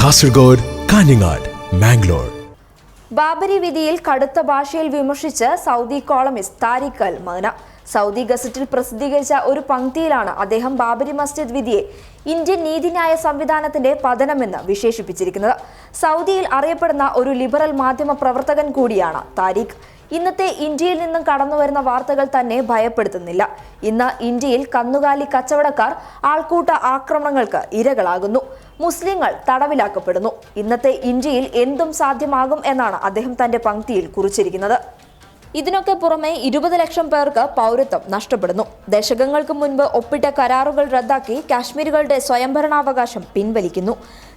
കാസർഗോഡ് കാഞ്ഞങ്ങാട് മാംഗ്ലൂർ ബാബരി വിധിയിൽ കടുത്ത ഭാഷയിൽ വിമർശിച്ച് Saudi columnist Tariq Al Saudi ഗസറ്റിൽ പ്രസിദ്ധീകരിച്ച ഒരു പങ്ക്തിയിലാണ് അദ്ദേഹം ബാബരി മസ്ജിദ് വിധിയെ ഇന്ത്യൻ നീതിന്യായ സംവിധാനത്തിന്റെ പതനമെന്ന് വിശേഷിപ്പിച്ചിരിക്കുന്നത്. സൗദിയിൽ അറിയപ്പെടുന്ന ഒരു ലിബറൽ മാധ്യമ പ്രവർത്തകൻ കൂടിയാണ് താരിഖ്. ഇന്നത്തെ ഇന്ത്യയിൽ നിന്നും കടന്നുവരുന്ന വാർത്തകൾ തന്നെ ഭയപ്പെടുത്തുന്നില്ല. ഇന്ന് ഇന്ത്യയിൽ കന്നുകാലി കച്ചവടക്കാർ ആൾക്കൂട്ട ആക്രമണങ്ങൾക്ക് ഇരകളാകുന്നു. മുസ്ലിങ്ങൾ തടവിലാക്കപ്പെടുന്നു. ഇന്നത്തെ ഇന്ത്യയിൽ എന്തും സാധ്യമാകും എന്നാണ് അദ്ദേഹം തന്റെ പങ്ക്തിയിൽ കുറിച്ചിരിക്കുന്നത്. ഇതിനൊക്കെ പുറമെ ഇരുപത് ലക്ഷം പേർക്ക് പൗരത്വം നഷ്ടപ്പെടുന്നു. ദശകങ്ങൾക്ക് മുൻപ് ഒപ്പിട്ട കരാറുകൾ റദ്ദാക്കി കാശ്മീരുകളുടെ സ്വയംഭരണാവകാശം പിൻവലിക്കുന്നു.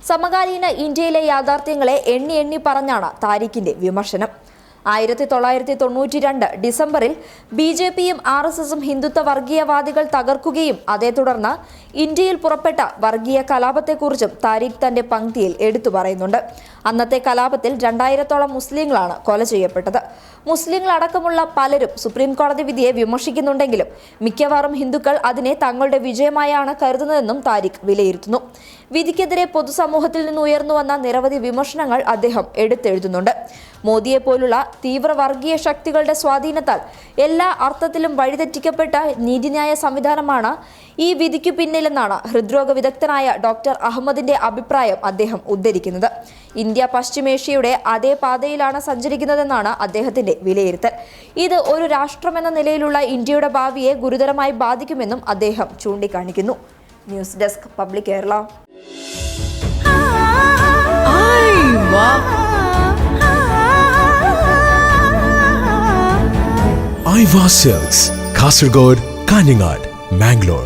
സമകാലീന ഇന്ത്യയിലെ യാഥാർത്ഥ്യങ്ങളെ എണ്ണി എണ്ണി പറഞ്ഞാണ് താരിഖിന്റെ വിമർശനം. ആയിരത്തി തൊള്ളായിരത്തി തൊണ്ണൂറ്റി രണ്ട് ഡിസംബറിൽ ബി ജെ പിയും ആർ എസ് എസും ഹിന്ദുത്വ വർഗീയവാദികൾ തകർക്കുകയും അതേ തുടർന്ന് ഇന്ത്യയിൽ പുറപ്പെട്ട വർഗീയ കലാപത്തെക്കുറിച്ചും താരിഖ് തന്റെ പങ്ക്തിയിൽ എടുത്തു പറയുന്നുണ്ട്. അന്നത്തെ കലാപത്തിൽ രണ്ടായിരത്തോളം മുസ്ലിങ്ങളാണ് കൊല ചെയ്യപ്പെട്ടത്. മുസ്ലിങ്ങളടക്കമുള്ള പലരും സുപ്രീം കോടതി വിധിയെ വിമർശിക്കുന്നുണ്ടെങ്കിലും മിക്കവാറും ഹിന്ദുക്കൾ അതിനെ തങ്ങളുടെ വിജയമായാണ് കരുതുന്നതെന്നും താരിഖ് വിലയിരുത്തുന്നു. വിധിക്കെതിരെ പൊതുസമൂഹത്തിൽ നിന്ന് ഉയർന്നു വന്ന നിരവധി വിമർശനങ്ങൾ അദ്ദേഹം എടുത്തെഴുതുന്നുണ്ട്. മോദിയെ പോലുള്ള തീവ്ര വർഗീയ ശക്തികളുടെ സ്വാധീനത്താൽ എല്ലാ അർത്ഥത്തിലും വഴിതെറ്റിക്കപ്പെട്ട നീതിന്യായ സംവിധാനമാണ് ഈ വിധിക്കു പിന്നിലെന്നാണ് ഹൃദ്രോഗ വിദഗ്ധനായ ഡോക്ടർ അഹമ്മദിന്റെ അഭിപ്രായം അദ്ദേഹം ഉദ്ധരിക്കുന്നത്. ഇന്ത്യ പശ്ചിമേഷ്യയുടെ അതേ പാതയിലാണ് സഞ്ചരിക്കുന്നതെന്നാണ് അദ്ദേഹത്തിന്റെ വിലയിരുത്തൽ. ഇത് ഒരു രാഷ്ട്രമെന്ന നിലയിലുള്ള ഇന്ത്യയുടെ ഭാവിയെ ഗുരുതരമായി ബാധിക്കുമെന്നും അദ്ദേഹം ചൂണ്ടിക്കാണിക്കുന്നു. News desk public Kerala. ഐവ സെൽസ് കാസർഗോഡ് കാഞ്ഞങ്ങാട് മാംഗ്ലൂർ